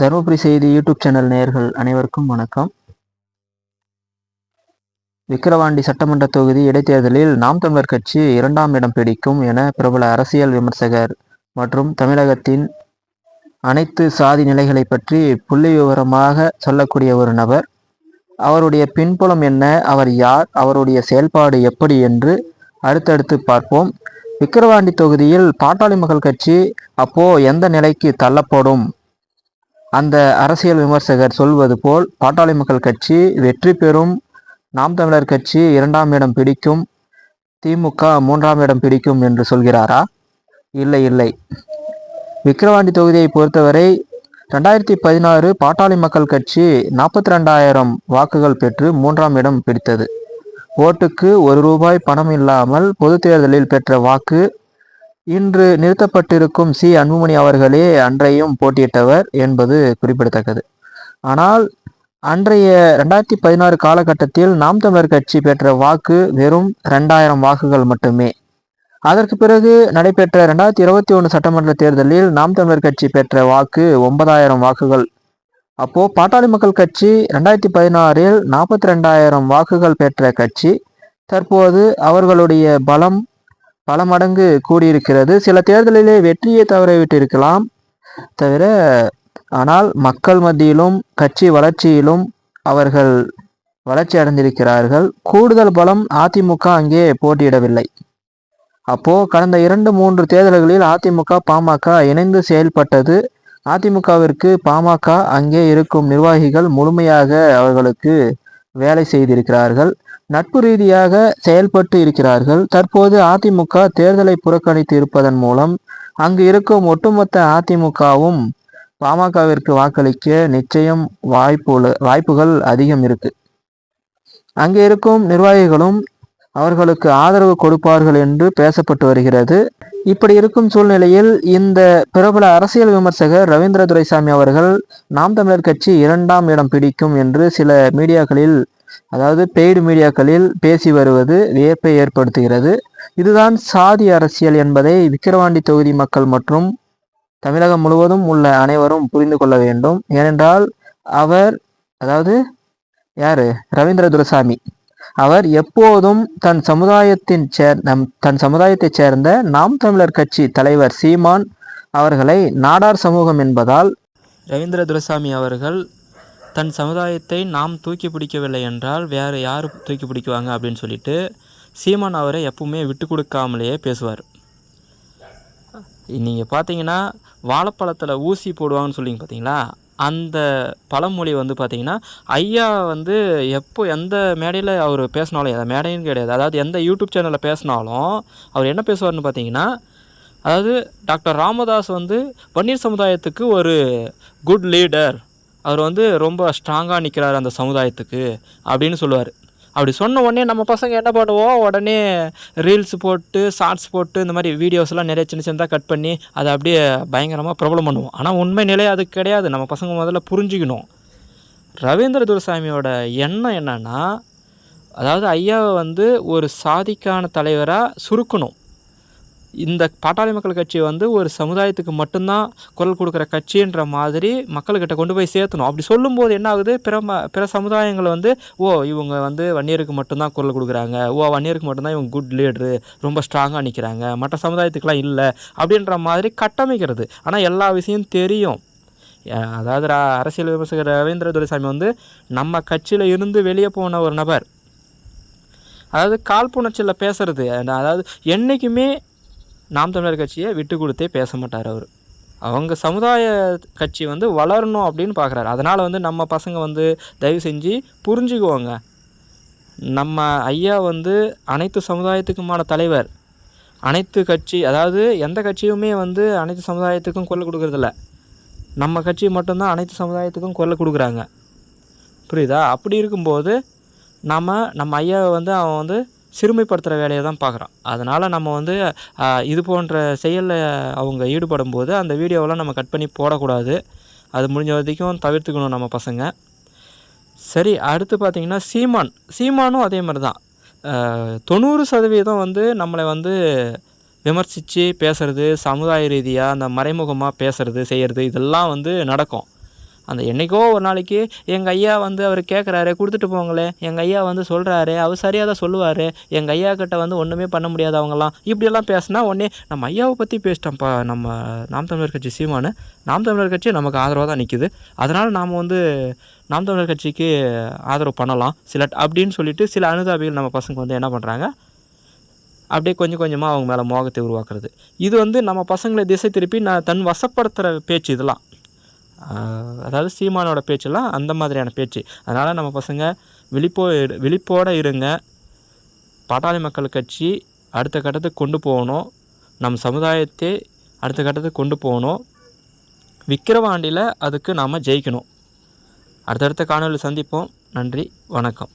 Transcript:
தருமபுரி செய்தி YouTube channel நேயர்கள் அனைவருக்கும் வணக்கம். விக்கிரவாண்டி சட்டமன்ற தொகுதி இடைத்தேர்தலில் நாம் தமிழர் கட்சி இரண்டாம் இடம் பிடிக்கும் என பிரபல அரசியல் விமர்சகர் மற்றும் தமிழகத்தின் அனைத்து சாதி நிலைகளை பற்றி புள்ளி விவரமாக சொல்லக்கூடிய ஒரு நபர். அவருடைய பின்புலம் என்ன அவர் யார் அவருடைய செயல்பாடு எப்படி என்று அடுத்தடுத்து பார்ப்போம். விக்கிரவாண்டி தொகுதியில் பாட்டாளி மக்கள் கட்சி அப்போ எந்த நிலைக்கு தள்ளப்படும்? அந்த அரசியல் விமர்சகர் சொல்வது போல் பாட்டாளி மக்கள் கட்சி வெற்றி பெறும் நாம் தமிழர் கட்சி இரண்டாம் இடம் பிடிக்கும் திமுக மூன்றாம் இடம் பிடிக்கும் என்று சொல்கிறாரா? இல்லை இல்லை. விக்கிரவாண்டி தொகுதியை பொறுத்தவரை ரெண்டாயிரத்தி பதினாறு பாட்டாளி மக்கள் கட்சி நாற்பத்தி ரெண்டாயிரம் வாக்குகள் பெற்று மூன்றாம் இடம் பிடித்தது. ஓட்டுக்கு ஒரு ரூபாய் பணம் இல்லாமல் பொது தேர்தலில் பெற்ற வாக்கு இன்று நிறுத்தப்பட்டிருக்கும் சி. அன்புமணி அவர்களே அன்றையும் போட்டியிட்டவர் என்பது குறிப்பிடத்தக்கது. ஆனால் அன்றைய ரெண்டாயிரத்தி பதினாறு காலகட்டத்தில் நாம் தமிழர் கட்சி பெற்ற வாக்கு வெறும் ரெண்டாயிரம் வாக்குகள் மட்டுமே. அதற்கு பிறகு நடைபெற்ற ரெண்டாயிரத்தி இருபத்தி ஒன்று சட்டமன்ற தேர்தலில் நாம் தமிழர் கட்சி பெற்ற வாக்கு ஒன்பதாயிரம் வாக்குகள். அப்போ பாட்டாளி மக்கள் கட்சி ரெண்டாயிரத்தி பதினாறில் நாற்பத்தி ரெண்டாயிரம் வாக்குகள் பெற்ற கட்சி. தற்போது அவர்களுடைய பலம் பல மடங்கு கூடியிருக்கிறது. சில தேர்தலிலே வெற்றியை தவறவிட்டிருக்கலாம். தவிர ஆனால் மக்கள் மத்தியிலும் கட்சி வளர்ச்சியிலும் அவர்கள் வளர்ச்சி அடைந்திருக்கிறார்கள். கூடுதல் பலம் அதிமுக அங்கே போட்டியிடவில்லை. அப்போ கடந்த இரண்டு மூன்று தேர்தல்களில் அதிமுக பாமக இணைந்து செயல்பட்டது. அதிமுகவிற்கு பாமக அங்கே இருக்கும் நிர்வாகிகள் முழுமையாக அவர்களுக்கு வேலை செய்திருக்கிறார்கள். நட்பு ரீதியாக செயல்பட்டு இருக்கிறார்கள். தற்போது அதிமுக தேர்தலை புறக்கணித்து இருப்பதன் மூலம் அங்கு இருக்கும் ஒட்டுமொத்த அதிமுகவும் பாமகவிற்கு வாக்களிக்க நிச்சயம் வாய்ப்பு வாய்ப்புகள் அதிகம் இருக்கு. அங்கே இருக்கும் நிர்வாகிகளும் அவர்களுக்கு ஆதரவு கொடுப்பார்கள் என்று பேசப்பட்டு வருகிறது. இப்படி இருக்கும் சூழ்நிலையில் இந்த பிரபல அரசியல் விமர்சகர் ரவீந்திர துரைசாமி அவர்கள் நாம் தமிழர் கட்சி இரண்டாம் இடம் பிடிக்கும் என்று சில மீடியாக்களில் அதாவது பெய்டு மீடியாக்களில் பேசி வருவது வியப்பை ஏற்படுத்துகிறது. இதுதான் சாதி அரசியல் என்பதை விக்கிரவாண்டி தொகுதி மக்கள் மற்றும் தமிழகம் முழுவதும் உள்ள அனைவரும் புரிந்து கொள்ள வேண்டும். ஏனென்றால் அவர் அதாவது யாரு? ரவீந்திர துரசாமி. அவர் எப்போதும் தன் சமுதாயத்தின் சேர் நம் தன் சமுதாயத்தைச் சேர்ந்த நாம் தமிழர் கட்சி தலைவர் சீமான் அவர்களை நாடார் சமூகம் என்பதால் ரவீந்திர துரசாமி அவர்கள் தன் சமுதாயத்தை நாம் தூக்கி பிடிக்கவில்லை என்றால் வேறு யார் தூக்கி பிடிக்குவாங்க அப்படின்னு சொல்லிட்டு சீமான் அவரை எப்பவுமே விட்டு கொடுக்காமலேயே பேசுவார். நீங்கள் பார்த்தீங்கன்னா வாழைப்பழத்தில் ஊசி போடுவாங்கன்னு சொல்லிங்க பார்த்தீங்களா? அந்த பழமொழி வந்து பார்த்திங்கன்னா ஐயா வந்து எப்போ எந்த மேடையில் அவர் பேசினாலும் எந்த மேடையும் கிடையாது. அதாவது எந்த யூடியூப் சேனலில் பேசினாலும் அவர் என்ன பேசுவார்னு பார்த்தீங்கன்னா அதாவது டாக்டர் ராமதாஸ் வந்து பன்னீர் சமுதாயத்துக்கு ஒரு குட் லீடர் அவர் வந்து ரொம்ப ஸ்ட்ராங்காக நிற்கிறார் அந்த சமுதாயத்துக்கு அப்படின்னு சொல்லுவார். அப்படி சொன்ன உடனே நம்ம பசங்க என்ன பண்ணுவோம்? உடனே ரீல்ஸ் போட்டு ஷார்ட்ஸ் போட்டு இந்த மாதிரி வீடியோஸ்லாம் நிறைய சின்ன சின்னதாக கட் பண்ணி அதை அப்படியே பயங்கரமாக ப்ராப்ளம் பண்ணுவோம். ஆனால் உண்மை நிலை அது கிடையாது. நம்ம பசங்க முதல்ல புரிஞ்சுக்கணும். ரவீந்திர துரசாமியோட எண்ணம் என்னென்னா அதாவது ஐயாவை வந்து ஒரு சாதிக்கான தலைவராக சுருக்கணும். இந்த பாட்டாளி மக்கள் கட்சி வந்து ஒரு சமுதாயத்துக்கு மட்டும்தான் குரல் கொடுக்குற கட்சின்ற மாதிரி மக்கள்கிட்ட கொண்டு போய் சேர்த்தணும். அப்படி சொல்லும்போது என்ன ஆகுது பிற ம பிற சமுதாயங்கள் வந்து ஓ இவங்க வந்து வன்னியருக்கு மட்டும்தான் குரல் கொடுக்குறாங்க. ஓ வன்னியருக்கு மட்டும்தான் இவங்க குட் லீடரு ரொம்ப ஸ்ட்ராங்காக நிற்கிறாங்க மற்ற சமுதாயத்துக்கெலாம் இல்லை. அப்படின்ற மாதிரி கட்டமைக்கிறது. ஆனால் எல்லா விஷயம் தெரியும். அதாவது அரசியல் விமர்சகர் ரவீந்திர துரைசாமி வந்து நம்ம கட்சியில் இருந்து வெளியே போன ஒரு நபர். அதாவது காழ்ப்புணர்ச்சியில் பேசுகிறது அதாவது என்றைக்குமே நாம் தமிழர் கட்சியை விட்டு கொடுத்தே பேச மாட்டார் அவர். அவங்க சமுதாய கட்சி வந்து வளரணும் அப்படின்னு பார்க்குறாரு. அதனால் வந்து நம்ம பசங்க வந்து தயவு செஞ்சு புரிஞ்சுக்குவோங்க. நம்ம ஐயா வந்து அனைத்து சமுதாயத்துக்குமான தலைவர். அனைத்து கட்சி அதாவது எந்த கட்சியுமே வந்து அனைத்து சமுதாயத்துக்கும் குரல் கொடுக்குறதில்ல. நம்ம கட்சி மட்டும்தான் அனைத்து சமுதாயத்துக்கும் குரல் கொடுக்குறாங்க. புரியுதா? அப்படி இருக்கும்போது நம்ம நம்ம ஐயாவை வந்து அவன் வந்து சிறுமைப்படுத்துகிற வேலையை தான் பார்க்குறான். அதனால் நம்ம வந்து இது போன்ற செயலில் அவங்க ஈடுபடும் போது அந்த வீடியோவெலாம் நம்ம கட் பண்ணி போடக்கூடாது. அது முடிஞ்ச வரைக்கும் தவிர்த்துக்கணும் நம்ம பசங்க. சரி அடுத்து பார்த்திங்கன்னா சீமான். சீமானும் அதே மாதிரி தான். தொண்ணூறு சதவீதம் வந்து நம்மளை வந்து விமர்சித்து பேசுகிறது சமுதாய ரீதியாக அந்த மறைமுகமாக பேசுகிறது செய்கிறது இதெல்லாம் வந்து நடக்கும். அந்த என்றைக்கோ ஒரு நாளைக்கு எங்கள் ஐயா வந்து அவர் கேட்குறாரு கொடுத்துட்டு போங்களே. எங்கள் ஐயா வந்து சொல்கிறாரு அவர் சரியாக தான் சொல்லுவார். எங்கள் ஐயா கிட்ட வந்து ஒன்றுமே பண்ண முடியாது அவங்கெல்லாம். இப்படியெல்லாம் பேசினா உடனே நம்ம ஐயாவை பற்றி பேசிட்டோம்ப்பா நம்ம நாம் தமிழர் கட்சி சீமானு. நாம் தமிழர் கட்சி நமக்கு ஆதரவாக தான் நிற்கிது அதனால் நாம் வந்து நாம் தமிழர் கட்சிக்கு ஆதரவு பண்ணலாம். சில அப்படின்னு சொல்லிட்டு சில அனுதாபிகள் நம்ம பசங்க வந்து என்ன பண்ணுறாங்க அப்படியே கொஞ்சம் கொஞ்சமாக அவங்க மேலே மோகத்தை உருவாக்குறது. இது வந்து நம்ம பசங்களை திசை திருப்பி நான் தன் வசப்படுத்துகிற பேச்சு இதெல்லாம். அதாவது சீமானோட பேச்செல்லாம் அந்த மாதிரியான பேச்சு. அதனால் நம்ம பசங்க விழிப்போ விழிப்போடு இருங்க. பாட்டாளி மக்கள் கட்சி அடுத்த கட்டத்துக்கு கொண்டு போகணும். நம் சமுதாயத்தை அடுத்த கட்டத்துக்கு கொண்டு போகணும். விக்கிரவாண்டியில் அதுக்கு நாம் ஜெயிக்கணும். அடுத்தடுத்த காணொலியில் சந்திப்போம். நன்றி வணக்கம்.